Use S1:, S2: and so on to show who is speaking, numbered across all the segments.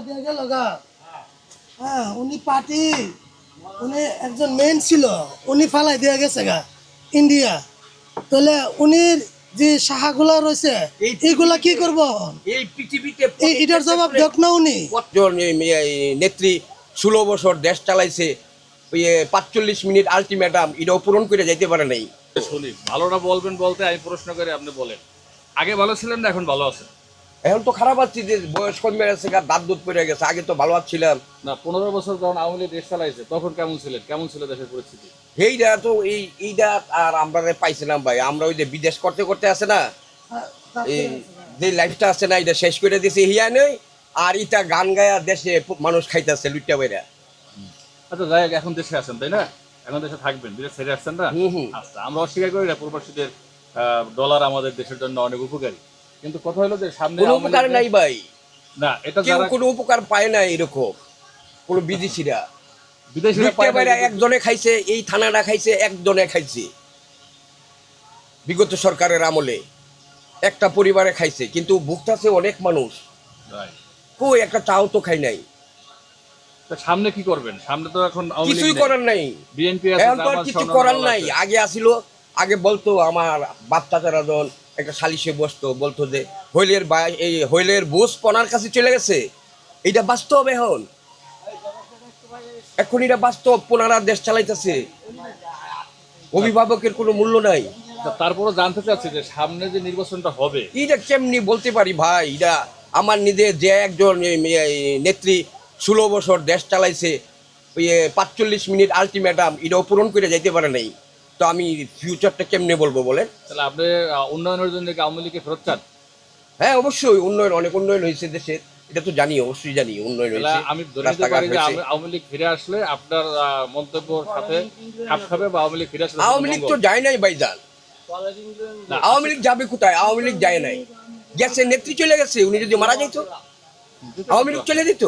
S1: দিয়ে গেল গা। হ্যাঁ উনি পার্টি উনি একজন মেন ছিল উনি ফালাই দিয়ে গেছে গা ইন্ডিয়া তাহলে উনি যে সাহাগুলা রয়েছে এইগুলা কি করব?
S2: এই পৃথিবীতে
S1: এটার জবাব দেখ না উনি।
S2: কতজন এই- এই নেত্রী ষোলো বছর দেশ চালাইছে পাঁচচল্লিশ মিনিট আলটিমেটাম এটাও পূরণ করে যাইতে পারে নাই।
S3: শুনি ভালোটা বলবেন বলতে আমি প্রশ্ন করে আপনি বলেন। আগে ভালো ছিলেন না এখন ভালো আছেন?
S2: এখন তো খারাপ আছি যে বয়স কমে গেছে গা দাঁত দুধ পড়ে গেছে আগে তো ভালো ছিলাম
S3: না পনেরো বছর যখন আওয়ামী লীগ দেশ চালাইছে তখন কেমন ছিলেন? কেমন ছিল দেশের পরিস্থিতি?
S2: এইটা তো এই এইটা আর আমরা পাইছিলাম ভাই আমরা ওই যে বিদেশ করতে করতে আছে না এই যে লাইফটা আছে না এটা শেষ করে দিয়েছে হিয়া নেই আর ইটা গান গায়া দেশে মানুষ খাইতেছে লুটটা বাইরা।
S3: আচ্ছা যাই হোক, এখন দেশে আছেন তাই না? এখন দেশে থাকবেন বিদেশ ছেড়ে আসছেন না। আচ্ছা আমরা অস্বীকার করি না প্রবাসীদের ডলার আমাদের দেশের জন্য অনেক উপকারী। কিন্তু কথা হলো যে সামনে
S2: কোনো উপকার নাই ভাই।
S3: না এটা
S2: কেউ কোনো উপকার পায় না এরকম। কোনো বিদেশিরা।
S3: বিদেশিরা পায়
S2: একজনে খাইছে এই থানাটা খাইছে একজনে খাইছে। বিগত সরকারের আমলে একটা পরিবারে খাইছে কিন্তু ভুগতাছে অনেক মানুষ. কই একটা চাও তো খাই নাই।
S3: সামনে কি করবেন? সামনে তো এখন
S2: কিছুই করার নাই।
S3: বিএনপি
S2: এখন তো আর কিছু করার নাই। আগে আসিল আগে বলতো আমার বাপ চাচারা একটা সালিশে বসতো বলতো যে হইলের এই হইলের বোস পনার কাছে চলে গেছে। এটা বাস্তব এখন। এখন এটা বাস্তব পোনারা দেশ চালাইতেছে। অভিভাবকের কোনো মূল্য নাই।
S3: তা তারপরও জানতে চাচ্ছি যে সামনে যে নির্বাচনটা হবে।
S2: এটা কেমনি বলতে পারি ভাই? এটা আমার নিজের যে একজন নেত্রী ষোলো বছর দেশ চালাইছে পাঁচচল্লিশ মিনিট আলটিমেটাম এটাও পূরণ করে যাইতে পারে নাই। তো আমি ফিউচারটা কেমনে বলব বলেন?
S3: তাহলে আপনি উন্নয়নের জন্য কি আওয়ামী লীগকে ফেরত চান?
S2: হ্যাঁ অবশ্যই। উন্নয়ন অনেক উন্নয়ন হয়েছে দেশের। এটা তো জানি অবশ্যই জানি উন্নয়ন
S3: তাহলে
S2: হয়েছে
S3: আমি ধরে নিতে পারি যে আওয়ামী- লীগ ফিরে আসলে আপনার মন্তব্যর সাথে খাপ খাবে বা আওয়ামী লীগ ফিরে আসলে
S2: আওয়ামী লীগ তো যায় নাই ভাইজান। আওয়ামী লীগ যাবে কোথায়? আওয়ামী লীগ যায় নাই। গেছে নেত্রী চলে গেছে উনি যদি মারা যাইতো আওয়ামী লীগ চলে যেত?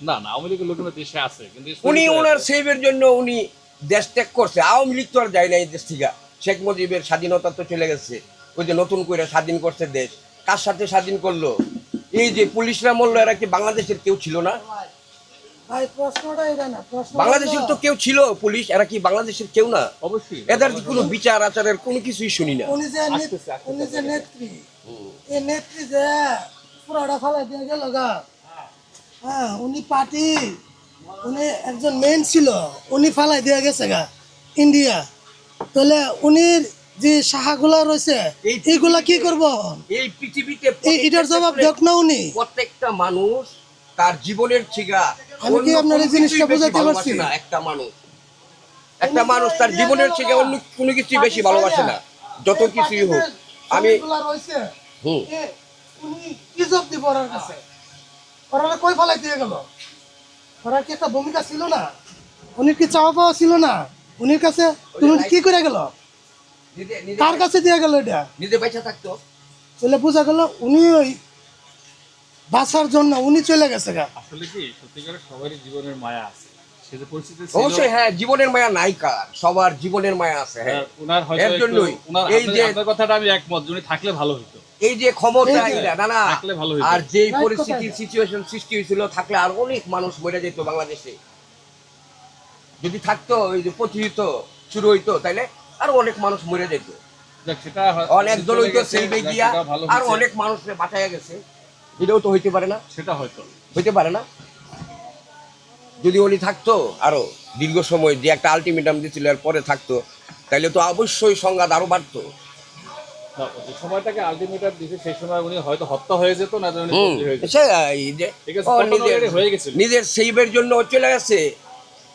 S3: না না আওয়ামী লীগের লোকজন দেশে আছে কিন্তু
S2: উনি ওনার। সেভের জন্য উনি দেশ ত্যাগ করছে আওয়ামী লীগ তো আর যায় নাই দেশ থেকে। শেখ মুজিবের স্বাধীনতা তো চলে গেছে। ওই যে নতুন করে স্বাধীন করছে দেশ। কার সাথে স্বাধীন করল? এই যে পুলিশরা মরলো এরা কি বাংলাদেশের কেউ ছিল না?
S1: ভাই প্রশ্নটা এটা না প্রশ্ন
S2: বাংলাদেশের তো কেউ ছিল পুলিশ এরা কি বাংলাদেশের কেউ না?
S3: অবশ্যই।
S2: এদের কোনো বিচার আচারের কোনো কিছুই শুনি না।
S1: উনি যে নেত্রী। এই নেত্রী যে পুরাটা ফালাই দিয়ে গেল গা। হ্যাঁ উনি পার্টি। উনি একজন মেন ছিল উনি ফালাই দিয়ে গেছে গা ইন্ডিয়া তাহলে উনি যে সাহাগুলা রয়েছে
S2: এই-
S1: এইগুলা কি করব?
S2: এই পৃথিবীতে
S1: এটার জবাব দেখ না উনি।
S2: প্রত্যেকটা মানুষ তার জীবনের ঠিকা।
S1: আমি কি আপনার এই জিনিসটা বোঝাতে পারছি?
S2: না একটা মানুষ। একটা মানুষ তার জীবনের থেকে অন্য কোনো কিছুই বেশি ভালোবাসে না। যত কিছুই হোক আমি হুম।
S1: উনি কি জব দিব ওনার কাছে। ওরা কই ফালাই দিয়ে গেল? ওনার কি একটা ভূমিকা ছিল না? উনি কি চাওয়া পাওয়া ছিল না? উনির কাছে তুমি কি করে গেল? কার কাছে দিয়ে গেল এটা?
S2: নিজে বেঁচে থাকতো।
S1: চলে বোঝা গেল উনি ওই বাঁচার জন্য উনি চলে গেছে গা।
S3: আসলে কি সত্যিকারের সবারই জীবনের মায়া আছে।
S2: অবশ্যই হ্যাঁ জীবনের মায়া নাই কার সবার জীবনের মায়া আছে হ্যাঁ।
S3: ওনার- ওনার হয়তো
S2: এর জন্যই। এই যে-
S3: আপনার কথাটা আমি একমত উনি থাকলে ভালো হতো
S2: এই যে ক্ষমতা না না
S3: থাকলে ভালো হইতো।
S2: আর যে সিচুয়েশন সৃষ্টি হয়েছিল থাকলে আর অনেক মানুষ মরে যেত বাংলাদেশে। যদি থাকতো ওই যে প্রতিহিত শুরু হইতো তাইলে আর অনেক মানুষ মরে যেত।
S3: হয়-
S2: অনেক
S3: দল
S2: হইতো সেলবে গিয়া আর অনেক মানুষ বাঁচাইয়া গেছে। এটাও তো হইতে পারে না।
S3: সেটা হয়তো।
S2: হইতে পারে না। যদি উনি থাকতো আরও দীর্ঘ সময় যে একটা আলটিমেটাম দিয়েছিল এর পরে থাকতো তাইলে তো অবশ্যই সংঘাত আরও বাড়তো।
S3: যে সময়টাকে সেই সময় উনি হয়তো হত্যা হয়ে যেত না
S2: নিজের সেইবের জন্য চলে গেছে।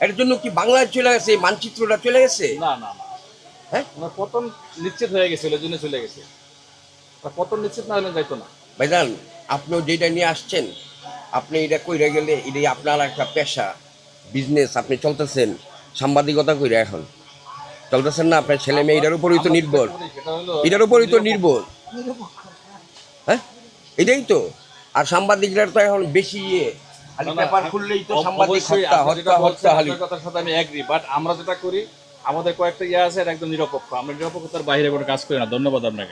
S2: এর জন্য কি বাংলায় চলে গেছে মানচিত্রটা চলে গেছে?
S3: না না
S2: হ্যাঁ?
S3: পতন নিশ্চিত হয়ে গেছিল জন্য চলে গেছে। পতন নিশ্চিত না হলে যাইতো না।
S2: ভাইজান আপনিও যেটা নিয়ে আসছেন আপনি এটা কইরা গেলে এটাই আপনার একটা পেশা বিজনেস আপনি চলতেছেন সাংবাদিকতা কইরা এখন। চলতেছেন না আপনার ছেলে মেয়ে এটার উপরই তো নির্ভর। এটার উপরই তো নির্ভর। হ্যাঁ? এটাই তো। আর সাংবাদিকরা তো এখন বেশি ইয়ে। খালি পেপার খুললেই তো সাংবাদিক হত্যা হত্যা হত্যা
S3: কথার সাথে আমি এগ্রি বাট আমরা যেটা করি আমাদের কয়েকটা ইয়ে আছে এটা একদম নিরপেক্ষ। আমরা নিরপেক্ষতার বাইরে কোনো কাজ করি না। ধন্যবাদ আপনাকে।